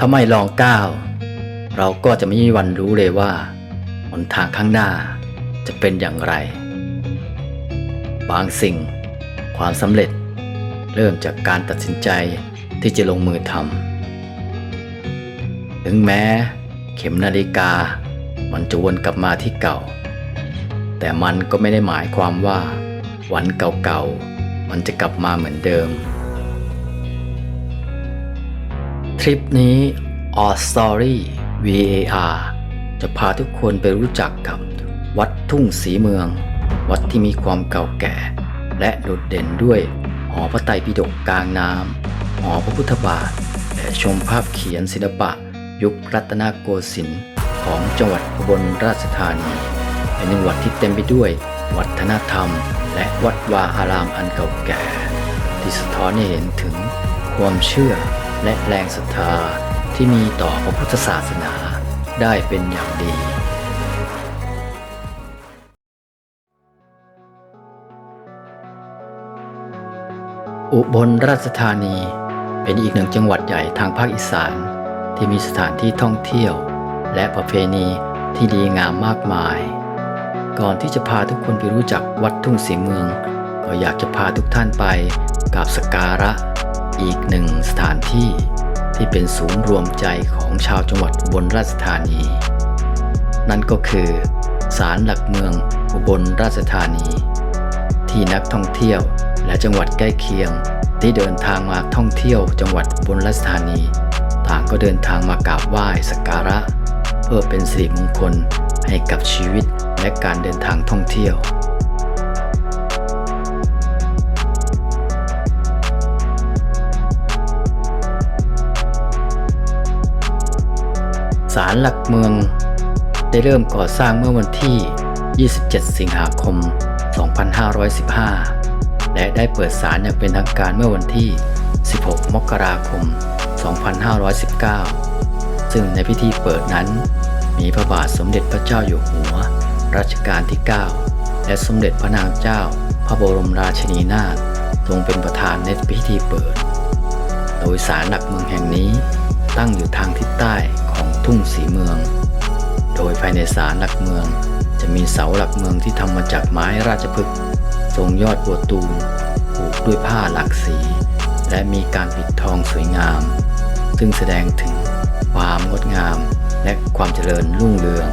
ถ้าไม่ลองก้าว เราก็จะไม่มีวันรู้เลยว่าหนทางข้างหน้าจะเป็นอย่างไร บางสิ่งความสำเร็จเริ่มจากการตัดสินใจที่จะลงมือทำถึงแม้เข็มนาฬิกา มันจะวนกลับมาที่เก่า แต่มันก็ไม่ได้หมายความว่า วันเก่าๆมันจะกลับมาเหมือนเดิม ทริปนี้ All Story VAR จะพาทุกคนไปรู้จักกับวัดทุ่งสีเมือง วัดที่มีความเก่าแก่ และโดดเด่นด้วยหอพระไตรปิฎกกลางน้ำหอพระพุทธบาท และชมภาพเขียนศิลปะ ยุครัตนโกสินทร์ของจังหวัดอุบลราชธานี เป็นจังหวัดที่เต็มไปด้วยวัฒนธรรม และวัดวาอารามอันเก่าแก่ ที่สะท้อนให้เห็นถึงความเชื่อ และแรงศรัทธาที่มีต่อพระพุทธศาสนาได้เป็นอย่างดีอุบลราชธานีเป็นอีกหนึ่งจังหวัดใหญ่ทางภาคอีสาน ที่มีสถานที่ท่องเที่ยว และประเพณีที่ดีงามมากมาย ก่อนที่จะพาทุกคนไปรู้จักวัดทุ่งสีเมือง ก็อยากจะพาทุกท่านไปกราบสกการะ อีกหนึ่งสถานที่ที่เป็นศูนย์รวมใจของชาวจังหวัดอุบลราชธานี นั่นก็คือศาลหลักเมืองอุบลราชธานี ที่นักท่องเที่ยวและจังหวัดใกล้เคียงที่เดินทางมาท่องเที่ยวจังหวัดอุบลราชธานี ต่างก็เดินทางมากราบไหว้สักการะ เพื่อเป็นสิริมงคลให้กับชีวิตและการเดินทางท่องเที่ยวาลหลักเมือง ได้เริ่มก่อสร้างเมื่อวันที่ 27 สิงหาคม 2515 และได้เปิดศาลอย่างเป็นทางการเมื่อวันที่ 16 มกราคม 2519 ซึ่งในพิธีเปิดนั้น มีพระบาทสมเด็จพระเจ้าอยู่หัว รัชกาลที่ 9 และสมเด็จพระนางเจ้า พระบรมราชินีนาถทรงเป็นประธานในพิธีเปิด โดยศาลหลักเมืองแห่งนี้ตั้งอยู่ทางทิศใต้ ทุ่งสีเมือง โดยภายในศาลหลักเมือง จะมีเสาหลักเมืองที่ทำมาจากไม้ราชพฤกษ์ทรงยอดบัวตูมผูกด้วยผ้าหลากสี และมีการปิดทองสวยงาม ซึ่งแสดงถึงความงดงามและความเจริญรุ่งเรือง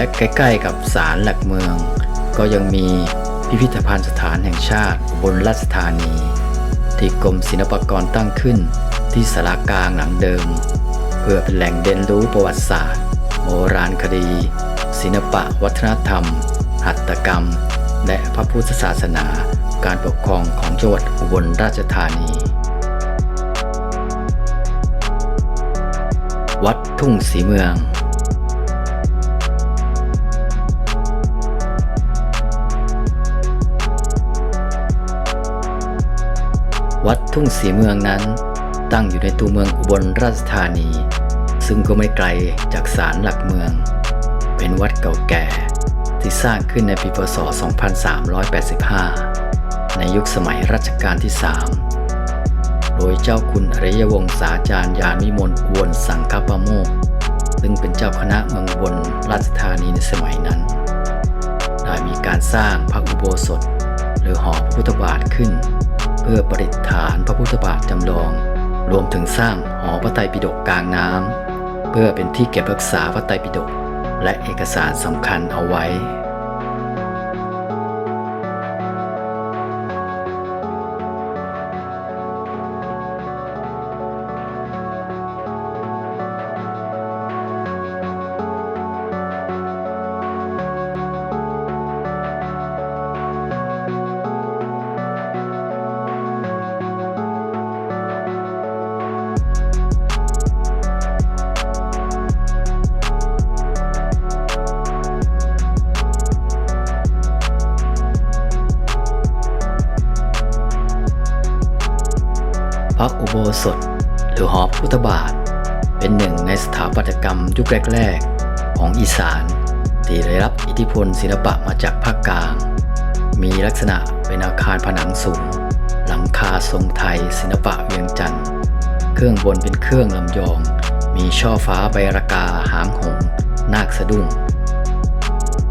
และใกล้ๆกับศาลหลักเมือง ก็ยังมีพิพิธภัณฑ์สถานแห่งชาติบนราชธานี ที่กรมศิลปากรตั้งขึ้นที่สารากลางหลังเดิม เพื่อเป็นแหล่งเรียนรู้ประวัติศาสตร์ โบราณคดี ศิลปะวัฒนธรรม หัตถกรรม และพระพุทธศาสนา การปกครองของจังหวัดอุบลราชธานี วัดทุ่งสีเมือง วัดทุ่งสีเมืองนั้น ตั้งอยู่ในตัวเมืองอุบลราชธานี ซึ่งก็ไม่ไกลจากศาลหลักเมือง เป็นวัดเก่าแก่ที่สร้างขึ้นในปีพศ 2385 ในยุคสมัยรัชกาลที่ 3 โดยเจ้าคุณอริยวงศาจารย์ยานวิมลอุบลสังฆปโมกซึ่งเป็นเจ้าคณะเมืองอุบลราชธานีในสมัยนั้น ได้มีการสร้างพระอุโบสถ หรือหอพระพุทธบาทขึ้น พื่อประดิษฐานพระพุทธบาทจำลอง รวมถึงสร้างหอพระไตรปิฎกกลางน้ำเพื่อเป็นที่เก็บรักษาพระไตรปิฎกและเอกสารสำคัญเอาไว้ ระอุโบสถ หรือหอพุทธบาท เป็นหนึ่งในสถาปัตยกรรมยุคแรก ๆ ของอีสานที่ได้รับอิทธิพลศิลปะมาจากภาคกลาง มีลักษณะเป็นอาคารผนังสูง หลังคาทรงไทย ศิลปะเวียงจันทร์ เครื่องบนเป็นเครื่องลำยอง มีช่อฟ้าใบรากาหางหง นาคสะดุ้ง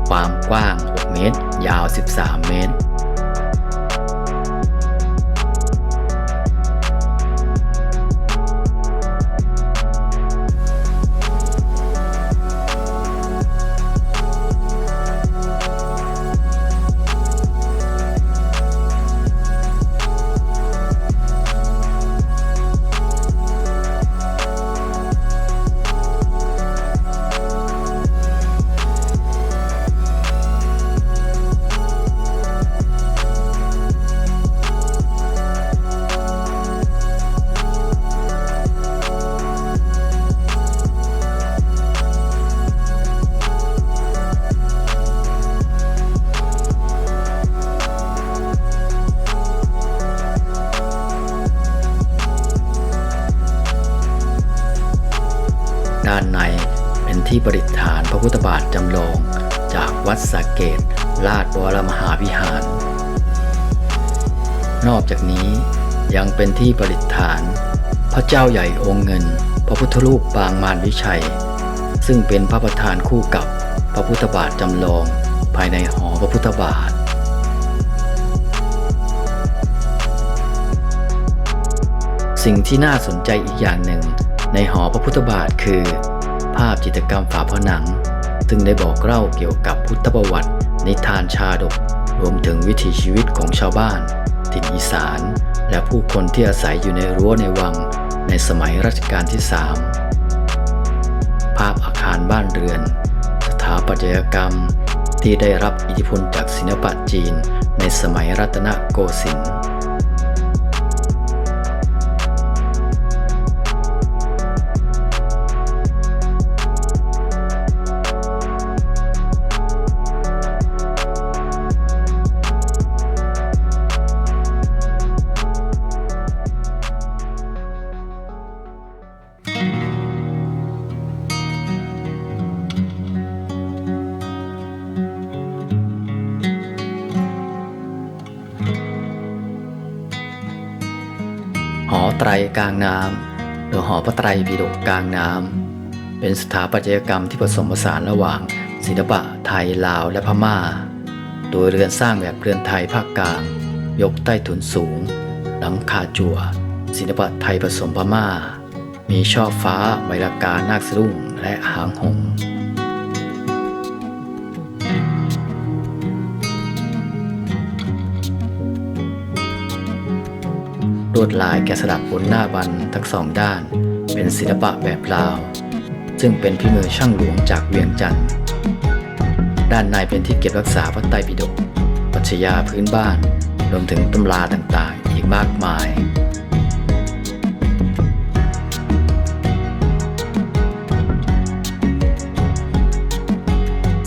ความกว้าง 6 เมตร ยาว 13 เมตร ที่ประดิษฐานพระพุทธบาทจำลอง จากวัดสาเกตราชวรมหาวิหาร นอกจากนี้ยังเป็นที่ประดิษฐาน พระเจ้าใหญ่องค์เงิน พระพุทธรูปปางมารวิชัย ซึ่งเป็นพระประธานคู่กับพระพุทธบาทจำลองภายในหอพระพุทธบาทสิ่งที่น่าสนใจอีกอย่างหนึ่ง ในหอพระพุทธบาทคือ ภาพจิตรกรรมฝาผนัง ซึ่งได้บอกเล่าเกี่ยวกับพุทธประวัติ นิทานชาดก รวมถึงวิถีชีวิตของชาวบ้าน ถิ่นอีสาน และผู้คนที่อาศัยอยู่ในรั้วในวัง ในสมัยรัชกาลที่สามภาพอาคารบ้านเรือน สถาปัตยกรรมที่ได้รับอิทธิพลจากศิลปะจีนในสมัยรัตนโกสินทร์ ไตรกลางน้ำหรือหอพระไตรปิฎกกลางน้ำเป็นสถาปัตยกรรมที่ผสมผสานระหว่าง ศิลปะไทยลาวและพม่า โดยเรือนสร้างแบบเรือนไทยภาคกลาง ยกใต้ถุนสูง หลังคาจั่ว ศิลปะไทยผสมพม่า มีช่อฟ้าใบรากานาคสะดุ้งและหางหงส์ วดลายแกะสลักบนหน้าบันทั้งสองด้าน เป็นศิลปะแบบลาว ซึ่งเป็นพิมือช่างหลวงจากเวียงจันทร์ด้านในเป็นที่เก็บรักษาพระไตรปิฎกปัชญาพื้นบ้าน รวมถึงตำราต่างๆ อีกมากมาย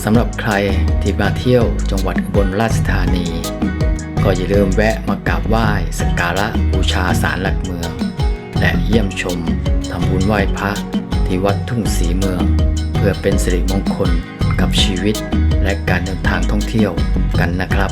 สำหรับใครที่มาเที่ยวจังหวัดอุบลราชธานี ก็อย่าลืมแวะมากราบไหว้สักการะบูชาศาลหลักเมือง และเยี่ยมชมทำบุญไหว้พระที่วัดทุ่งสีเมือง เพื่อเป็นสิริมงคลกับชีวิต และการเดินทางท่องเที่ยวกันนะครับ